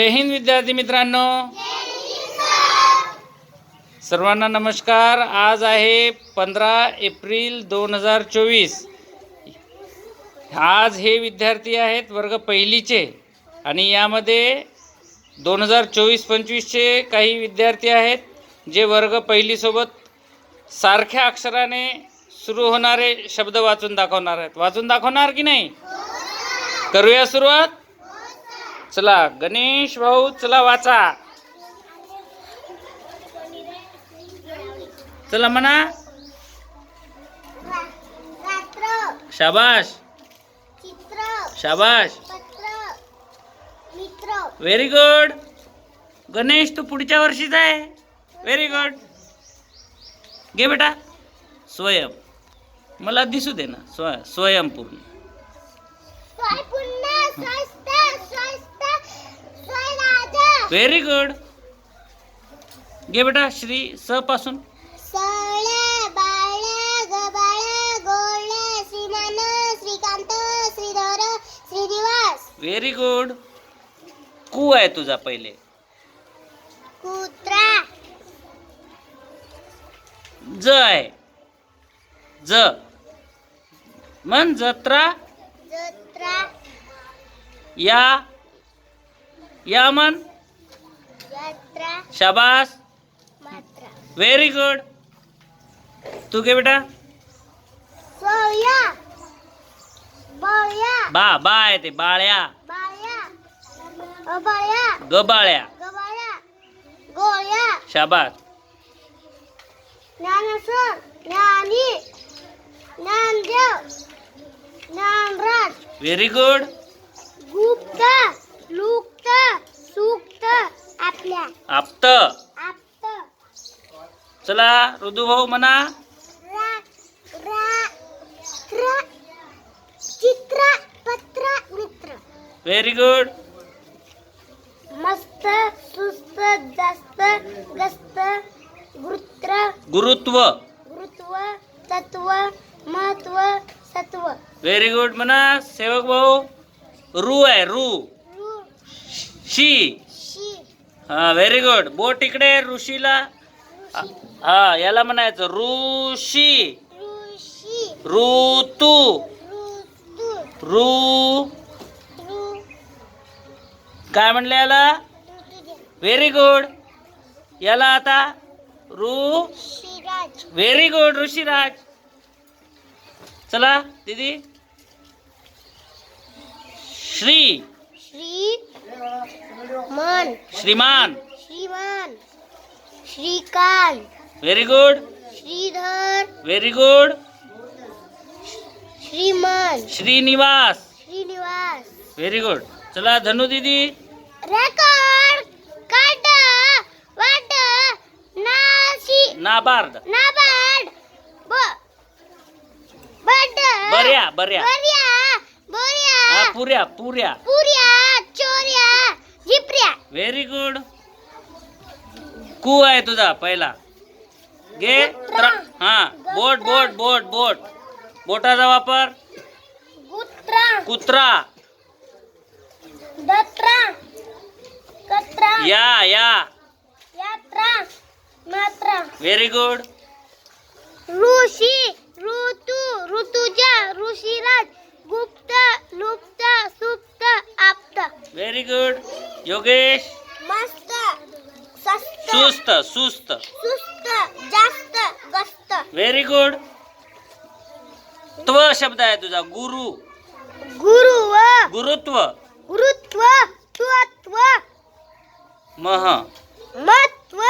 जय हिंद विद्यार्थी मित्रांनो. सर्वांना नमस्कार. आज आहे पंधरा एप्रिल दोन हजार चोवीस. आज हे विद्यार्थी आहेत वर्ग पहिलीचे आणि यामध्ये दोन हजार चोवीस पंचवीसचे काही विद्यार्थी आहेत जे वर्ग पहिलीसोबत सारख्या अक्षराने सुरू होणारे शब्द वाचून दाखवणार आहेत. वाचून दाखवणार की नाही? करूया सुरुवात? चला गणेश भाऊ चला वाचा. चला म्हणा. शाबाश शाबाश व्हेरी गुड गणेश तू पुढच्या वर्षीच आहे. व्हेरी गुड घे बेटा. स्वयं. मला दिसू दे ना. स्व व्हेरी गुड घे बेटा श्री स पासून. सळे बाळे गबाळे गोळे श्रीमान श्रीकांत श्रीधर श्रीनिवास. व्हेरी गुड कू आहे तुझा पहिले. कुत्रा. ज आहे. ज. मन जत्रा. जत्रा. या. या मन. यात्रा शाबास. मात्रा. व्हेरी गुड तू घे बेटा. सोया. बळ्या. बा बा आहे ते बाळ्या. बाळ्या. अबळ्या गबाळ्या. गबाळ्या. गोळ्या. शाबास. ज्ञानेश्वर ज्ञानी ज्ञानदेव ज्ञानराज. व्हेरी गुड गुप्त लुप्त सुक्त आप्त. चला म्हणा. चित्र पत्र मित्र. व्हेरी गुड मस्त सुस्त जास्त गस्त गुरुत्र. गुरुत्व. गुरुत्व तत्व महत्त्व सत्व. व्हेरी गुड म्हणा सेवक भाऊ. रू आहे रू. शी. हा व्हेरी गुड बोट इकडे ऋषीला. हा याला म्हणायचं ऋषी. ऋतू. ऋ. काय म्हणलं याला? व्हेरी गुड याला आता ऋ. Very good Rushiraj. चला दीदी. श्री. श्री. मन श्रीमान श्रीमान Shrikant very good Shridhar very good श्रीमन श्रीनिवास श्रीनिवास व्हेरी गुड चला धनु दीदी रेकॉर्ड काढ वाट नाशी नाबार्ड नाबाड ब बड बऱ्या बऱ्या बर्या बोर्या पुऱ्या पुऱ्या पुऱ्या व्हेरी गुड कू आहे तुझा पहिला. घे. त्रा हा. बोट बोट बोट बोट. बोटाचा वापर. कुत्रा. या या. यात्रा. मात्रा. व्हेरी गुड ऋषी. ऋतू. ऋतुजा. ऋषीराज. गुप्त लुप्त सुप्त आप्त. Very good Yogesh? मस्त. सस्त सुस्त सुस्त. सुस्त जास्त गस्त. व्हेरी गुड त्व शब्द आहे तुझा गुरु. गुरु व. गुरुत्व. गुरुत्व त्वत्व मह. महत्त्व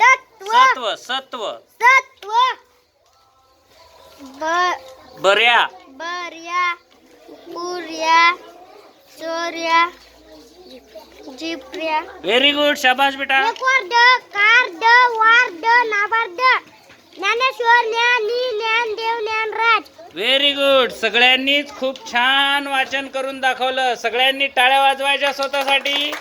तत्व. सत्व सत्व. तत्व ब. बऱ्या. बर्या पुर्या चोऱ्या जिप्र्या व्हेरी गुड शाबाश बेटा. Record card ward NABARD Dnyaneshwar ज्ञानी ज्ञानदेव ज्ञानराज व्हेरी गुड सगळ्यांनीच खूप छान वाचन करून दाखवलं. सगळ्यांनी टाळ्या वाजवायच्या स्वतःसाठी.